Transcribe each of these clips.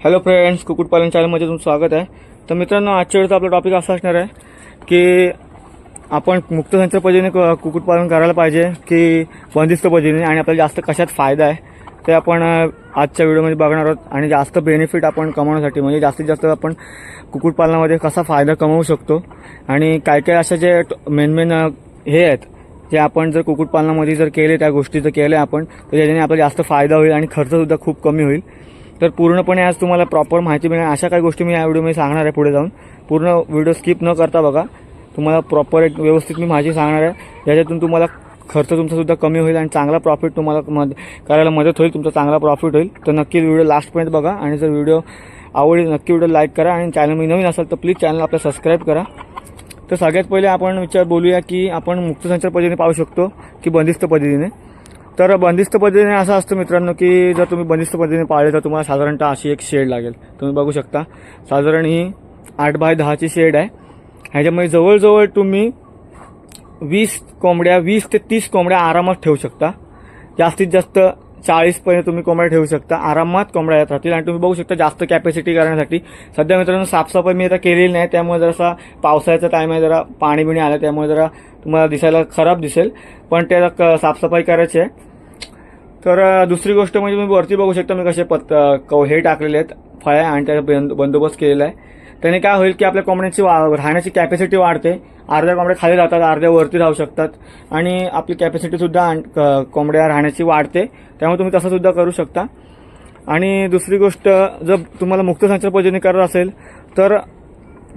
Hello friends कुक्कुटपालन चॅनलमध्ये तुमचं स्वागत आहे. तर मित्रांनो आजच्या वेळेचा आपला टॉपिक असा असणार आहे की आपण मुक्त संचार पद्धतीने क- कुक्कुटपालन करायला पाहिजे की बंदिस्त पद्धतीने आणि आपल्याला जास्त कशात फायदा आहे ते आपण आजच्या व्हिडिओमध्ये बघणार आहोत. आणि जास्त बेनिफिट आपण कमवण्यासाठी म्हणजे जास्तीत जास्त आपण कुक्कुटपालनामध्ये कसा फायदा कमवू शकतो. आणि काय काय अशा जे मेन मेन हे आहेत जे आपण जर कुक्कुटपालनामध्ये जर केले त्या गोष्टी जर केल्या आपण तर त्याच्याने आपल्याला जास्त फायदा होईल आणि खर्चसुद्धा खूप कमी होईल. तर पूर्णपणे आज तुम्हाला प्रॉपर माहिती मिळेल अशा काही गोष्टी मी या व्हिडिओमध्ये सांगणार आहे पुढे जाऊन. पूर्ण व्हिडिओ स्किप न करता बघा. तुम्हाला प्रॉपर एक व्यवस्थित मी माहिती सांगणार आहे. ज्याच्यातून तुम्हाला खर्च तुमचासुद्धा कमी होईल आणि चांगला प्रॉफिट तुम्हाला मद करायला मदत होईल तुमचा चांगला प्रॉफिट होईल. तर नक्की व्हिडिओ लास्टपर्यंत बघा. आणि जर व्हिडिओ आवडेल नक्की व्हिडिओ लाईक करा. आणि चॅनल नवीन असाल तर प्लीज चॅनल आपल्या सबस्क्राईब करा. तर सगळ्यात पहिले आपण विचार बोलूया की आपण मुक्त संचार पद्धतीने पाहू शकतो की बंदिस्त पद्धतीने. तर बंदिस्त पद्धतीने असं असतं मित्रांनो की जर तुम्ही बंदिस्त पद्धतीने पाळले तर तुम्हाला साधारणतः अशी एक शेड लागेल. तुम्ही बघू शकता. साधारण ही आठ बाय दहाची शेड आहे. ह्याच्यामध्ये जवळजवळ तुम्ही वीस कोंबड्या वीस ते तीस कोंबड्या आरामात ठेवू शकता. जास्तीत जास्त चाळीसपर्यंत तुम्ही कोंबड्या ठेवू शकता. आरामात कोंबड्या येत राहतील आणि तुम्ही बघू शकता जास्त कॅपॅसिटी करण्यासाठी. सध्या मित्रांनो साफसफाई मी आता केलेली नाही त्यामुळे जरासा पावसाळ्याचा टाईम आहे जरा पाणी बिणी आलं त्यामुळे जरा तुम्हाला दिसायला खराब दिसेल. पण त्याला क- साफसफाई करायची आहे. तर दुसरी गोष्ट म्हणजे तुम्ही वरती बघू शकता मी कसे पत्त हे टाकलेले आहेत फळ्या आणि त्याचा बंद- बंदोबस्त केलेला आहे. त्याने काय होईल की आपल्या कोंबड्यांची वा राहण्याची कॅपॅसिटी वाढते. अर्ध्या कोंबड्या खाली राहतात अर्ध्या वरती राहू शकतात. आणि आपली कॅपॅसिटीसुद्धा आण- क- कोंबड्या राहण्याची वाढते. त्यामुळे तुम्ही तसं सुद्धा करू शकता. आणि दुसरी गोष्ट जर तुम्हाला मुक्त संचार पद्धतीने करत असेल तर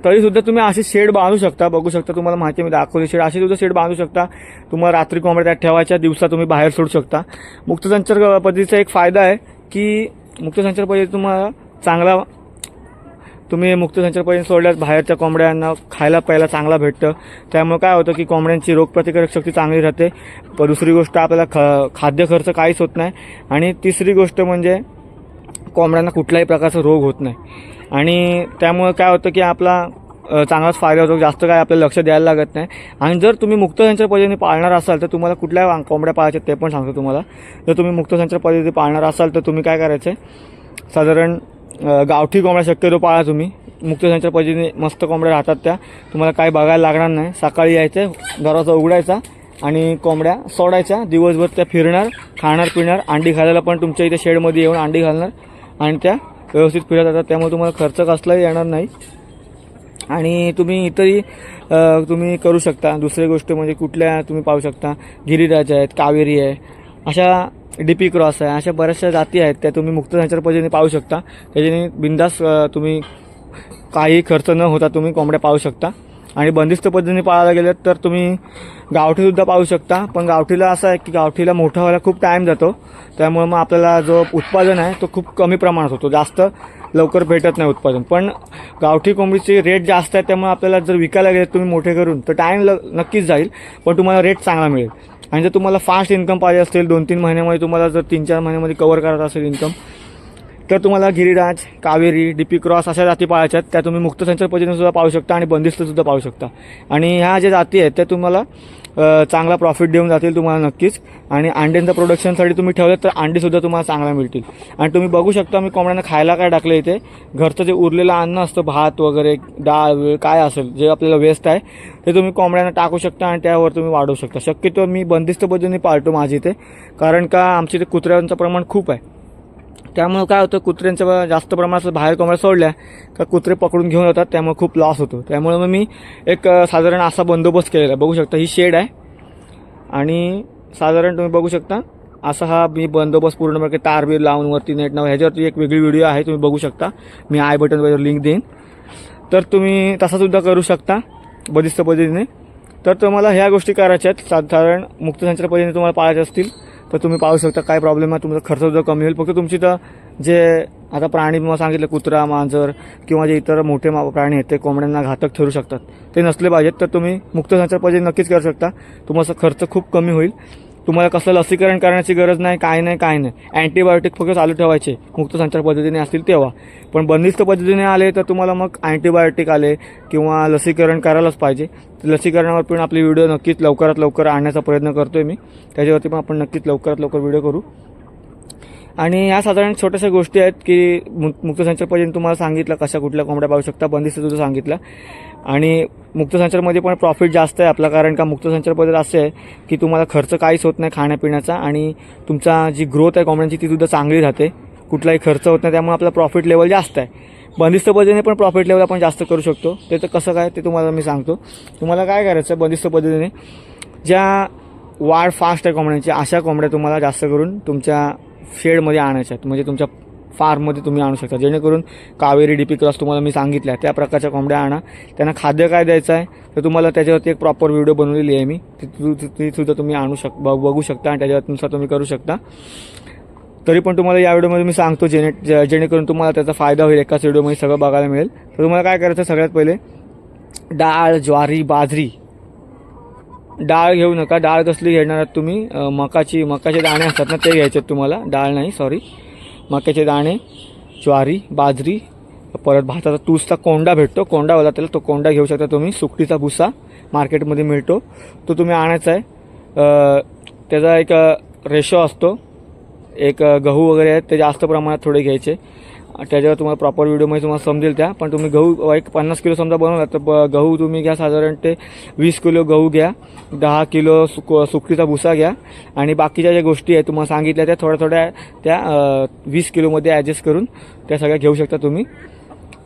तरीसुद्धा तुम्ही अशी शेड बांधू शकता. बघू शकता तुम्हाला माहिती मी दाखवली शेड. अशी सुद्धा शेड बांधू शकता. तुम्हाला रात्री कोंबड्या त्यात ठेवायच्या दिवसा तुम्ही बाहेर सोडू शकता. मुक्तसंचार पद्धतीचा एक फायदा आहे की मुक्त संचार पद्धती तुम्हाला चांगला तुम्ही मुक्त पद्धती सोडल्यास बाहेरच्या कोंबड्यांना खायला प्यायला चांगला भेटतं. त्यामुळे काय होतं की कोंबड्यांची रोगप्रतिकारक शक्ती चांगली राहते. दुसरी गोष्ट आपल्याला ख खाद्य खर्च काहीच होत नाही. आणि तिसरी गोष्ट म्हणजे कोंबड्यांना कुठल्याही प्रकारचा रोग होत नाही. आणि त्यामुळे काय होतं की आपला चांगलाच फायदा होतो. जास्त काय आपल्याला लक्ष द्यायला लागत नाही. आणि जर तुम्ही मुक्त संचार पद्धतीने पाळणार असाल तर तुम्हाला कुठल्या कोंबड्या पाळायच्या ते पण सांगतो तुम्हाला. जर तुम्ही मुक्त संचार पद्धती पाळणार असाल तर तुम्ही काय करायचं आहे साधारण गावठी कोंबड्या शक्यतो पाळा तुम्ही. मुक्त संचार पद्धतीने मस्त कोंबड्या राहतात त्या. तुम्हाला काय बघायला लागणार नाही. सकाळी यायचं दरवाजा उघडायचा आणि कोंबड्या सोडायच्या. दिवसभर त्या फिरणार खाणार पिणार. अंडी घालायला पण तुमच्या इथे शेडमध्ये येऊन अंडी घालणार. आणि त्या व्यवस्थित फिरत जातात त्यामुळे तुम्हाला खर्च कसलाही येणार नाही. आणि तुम्ही इतरही तुम्ही करू शकता. दुसरी गोष्ट म्हणजे कुठल्या तुम्ही पाहू शकता. गिरिराज आहेत कावेरी आहे. अशा डी पी क्रॉस आहे. अशा बऱ्याचशा जाती आहेत त्या तुम्ही मुक्त संचार पद्धतीने पाहू शकता. त्याच्याने बिंदास तुम्ही काही खर्च न होता तुम्ही कोंबड्या पाहू शकता. आणि बंदिस्त पद्धतीने पाळायला गेलं तर तुम्ही गावठीसुद्धा पाहू शकता. पण गावठीला असं आहे की गावठीला मोठा व्हायला खूप टाईम जातो. त्यामुळे मग आपल्याला जो उत्पादन आहे तो खूप कमी प्रमाणात होतो. जास्त लवकर भेटत नाही उत्पादन. पण गावठी कोंबडीचे रेट जास्त आहे त्यामुळे आपल्याला जर विकायला गेले तुम्ही मोठे करून तर टाईम ल नक्कीच जाईल. पण तुम्हाला रेट चांगला मिळेल. आणि जर तुम्हाला फास्ट इन्कम पाहिजे असेल दोन तीन महिन्यामध्ये तुम्हाला जर तीन चार महिन्यामध्ये कवर करायचं असेल इन्कम तर तुम्हाला गिरीराज कावेरी डीपी क्रॉस अशा जाती पाळायच्या आहेत. त्या तुम्ही मुक्त संचार पद्धतीनेसुद्धा पाळू शकता आणि बंदिस्तसुद्धा पाळू शकता. आणि ह्या ज्या जाती आहेत त्या तुम्हाला चांगला प्रॉफिट देऊन जातील तुम्हाला नक्कीच. आणि अंड्यांच्या प्रोडक्शनसाठी तुम्ही ठेवलं तर अंडीसुद्धा तुम्हाला चांगला मिळतील. आणि तुम्ही बघू शकता मी कोंबड्यांना खायला काय टाकलं इथे. घरचं जे उरलेलं अन्न असतं भात वगैरे डाळ काय असेल जे आपल्याला वेस्ट आहे ते तुम्ही कोंबड्यांना टाकू शकता आणि त्यावर तुम्ही वाढवू शकता. शक्यतो मी बंदिस्त पद्धतीने पाळतो माझी इथे. कारण का आमच्या इथे कुत्र्यांचं प्रमाण खूप आहे. त्यामुळं काय होतं कुत्र्यांच्या जास्त प्रमाणात बाहेर कोंबड्या सोडल्या का कुत्रे पकडून घेऊन येतात त्यामुळे खूप लॉस होतो. त्यामुळे मग मी एक साधारण असा बंदोबस्त केलेला. आहे बघू शकता ही शेड आहे. आणि साधारण तुम्ही बघू शकता असा हा मी बंदोबस्त पूर्णपणे तार बीर लावून वरती नेट नाव ह्याच्यावरती एक वेगळी व्हिडिओ आहे तुम्ही बघू शकता. मी आय बटनवर लिंक देईन. तर तुम्ही तसासुद्धा करू शकता बदिस्त पद्धतीने. तर तुम्हाला ह्या गोष्टी करायच्या आहेत. साधारण मुक्त संचार पद्धतीने तुम्हाला पाळायचे असतील. तर तुम्ही पाहू शकता काय प्रॉब्लेम आहे. तुमचा खर्चसुद्धा कमी होईल. फक्त तुमची तर जे आता प्राणी मला सांगितलं कुत्रा मांजर किंवा जे इतर मोठे मा- प्राणी आहेत ते कोंबड्यांना घातक ठरू शकतात. ते नसले पाहिजेत तर तुम्ही मुक्त संचार पाहिजे नक्कीच करू शकता. तुमचा खर्च खूप कमी होईल. तुम्हाला कसलं लसीकरण करण्याची गरज नाही काय नाही काय नाही. अँटीबायोटिक फक्त चालू ठेवायचे. मुक्त संचार पद्धतीने असतील तेव्हा. पण बंदिस्त पद्धतीने आले तर तुम्हाला मग अँटीबायोटिक आले किंवा लसीकरण करायलाच पाहिजे. तर लसीकरणावर पण आपली व्हिडिओ नक्कीच लवकरात लवकर आणण्याचा प्रयत्न करतो आहे मी. त्याच्यावरती पण आपण नक्कीच लवकरात लवकर व्हिडिओ करू. आणि ह्या साधारण छोट्याशा गोष्टी आहेत की मुक्त मुक्तसंचार पद्धतीने तुम्हाला सांगितलं कशा कुठल्या कोंबड्या पाहू शकता बंदिस्त तुझं सांगितलं. आणि मुक्तसंचारमध्ये पण प्रॉफिट जास्त आहे आपला कारण का मुक्तसंचार पद्धत असे आहे की तुम्हाला खर्च काहीच होत नाही खाण्यापिण्याचा आणि तुमचा जी ग्रोथ आहे कोंबड्यांची ती सुद्धा चांगली राहते. कुठलाही खर्च होत नाही त्यामुळे आपला प्रॉफिट लेवल जास्त आहे. बंदिस्त पद्धतीने पण प्रॉफिट लेवल आपण जास्त करू शकतो. ते तर कसं काय ते तुम्हाला मी सांगतो. तुम्हाला काय करायचं बंदिस्त पद्धतीने? ज्या वाढ फास्ट आहे कोंबड्यांची अशा कोंबड्या तुम्हाला जास्त करून तुमच्या शेडमध्ये आणायच्या आहेत. म्हणजे तुमच्या फार्ममध्ये तुम्ही आणू शकता. जेणेकरून कावेरी डी पी क्रॉस तुम्हाला मी सांगितल्या त्या प्रकारच्या कोंबड्या आणा. त्यांना खाद्य काय द्यायचं आहे तर तुम्हाला त्याच्यावरती एक प्रॉपर व्हिडिओ बनवलेली आहे मी. ती सुद्धा तुम्ही आणू शक ब- बघू शकता आणि त्याच्यानुसार तुम्ही करू शकता. तरी पण तुम्हाला या व्हिडिओमध्ये मी सांगतो जेणे जे- जेणेकरून तुम्हाला त्याचा फायदा होईल एकाच व्हिडिओमध्ये सगळं बघायला मिळेल. तर तुम्हाला काय करायचं सगळ्यात पहिले डाळ ज्वारी बाजरी. डाळ घेऊ नका. डाळ कसली घेणार आहात तुम्ही? मकाची मकाचे दाणे असतात ना ते घ्यायचे आहेत तुम्हाला. डाळ नाही सॉरी मक्याचे दाणे ज्वारी बाजरी परत भाताचा तूसचा कोंडा भेटतो. कोंडा होता त्याला तो कोंडा घेऊ शकता तुम्ही. सुकटीचा भुसा मार्केटमध्ये मिळतो. तो तुम्ही आणायचा आहे. त्याचा एक रेशो असतो. एक गहू वगैरे आहेत ते जास्त प्रमाणात थोडे घ्यायचे. त्याच्यावर तुम्हाला प्रॉपर व्हिडिओमध्ये तुम्हाला समजेल त्या. पण तुम्ही गहू एक पन्नास किलो समजा बनवला तर गहू तुम्ही घ्या साधारण ते वीस किलो गहू घ्या दहा किलो सुक सुकटीचा भुसा घ्या. आणि बाकीच्या ज्या गोष्टी आहेत तुम्हाला सांगितल्या त्या थोड्या थोड्या त्या वीस किलोमध्ये ॲडजस्ट करून त्या सगळ्या घेऊ शकता तुम्ही.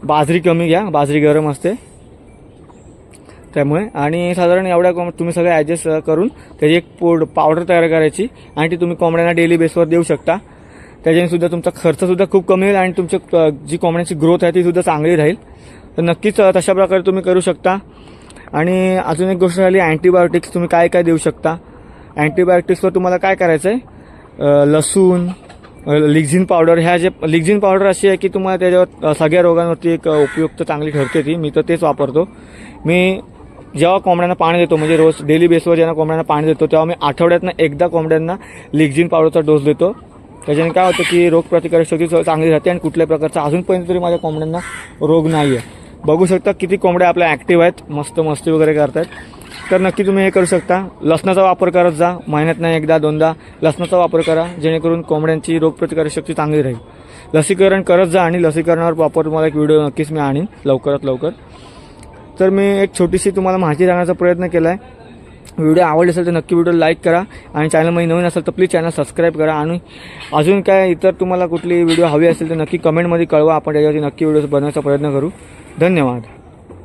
बाजरी कमी घ्या बाजरी गरम असते. त्यामुळे आणि साधारण एवढ्या कॉम तुम्ही सगळं ॲडजस्ट करून त्याची एक पोड पावडर तयार करायची आणि ती तुम्ही कोंबड्यांना डेली बेसवर देऊ शकता. त्याच्याने सुद्धा तुमचा खर्चसुद्धा खूप कमी होईल आणि तुमची जी कोंबड्यांची ग्रोथ आहे ती सुद्धा चांगली राहील. तर नक्कीच तशा प्रकारे तुम्ही करू शकता. आणि अजून एक गोष्ट झाली अँटीबायोटिक्स तुम्ही काय काय देऊ शकता? अँटीबायोटिक्सवर तुम्हाला काय करायचं आहे लसूण लिक्झिन पावडर ह्या जे लिक्झिन पावडर अशी आहे की तुम्हाला त्याच्यावर सगळ्या रोगांवरती एक उपयुक्त चांगली ठरते ती. मी तर तेच वापरतो. मी जेव्हा कोंबड्यांना पाणी देतो म्हणजे रोज डेली बेसवर जेव्हा कोंबड्यांना पाणी देतो तेव्हा मी आठवड्यातनं एकदा कोंबड्यांना लिक्झिन पावडरचा डोस देतो. त्याच्याने काय होतं की रोगप्रतिकारक शक्ती चांगली राहते आणि कुठल्याही प्रकारचा अजूनपर्यंत तरी माझ्या कोंबड्यांना रोग नाही आहे बघू शकता किती कोंबड्या आपल्या ॲक्टिव्ह आहेत मस्त मस्ती वगैरे करतायत. तर नक्की तुम्ही हे करू शकता. लसणाचा वापर करत जा. महिन्यात नाही एकदा दोनदा लसणाचा वापर करा जेणेकरून कोंबड्यांची रोगप्रतिकारक शक्ती चांगली राहील. लसीकरण करत जा आणि लसीकरणावर वापर तुम्हाला एक व्हिडिओ नक्कीच मी आणीन लवकरात लवकर. तर मी एक छोटीशी तुम्हाला माहिती सांगण्याचा प्रयत्न केला आहे व्हिडिओ आवडले असेल तर नक्की व्हिडिओ लाईक करा आणि चॅनलमध्ये नवीन असेल तर प्लीज चॅनल सबस्क्राईब करा. आणि अजून काय इतर तुम्हाला कुठली व्हिडिओ हवी असेल तर नक्की कमेंटमध्ये कळवा. आपण त्याच्यावरती नक्की व्हिडिओ बनवायचा प्रयत्न करू. धन्यवाद.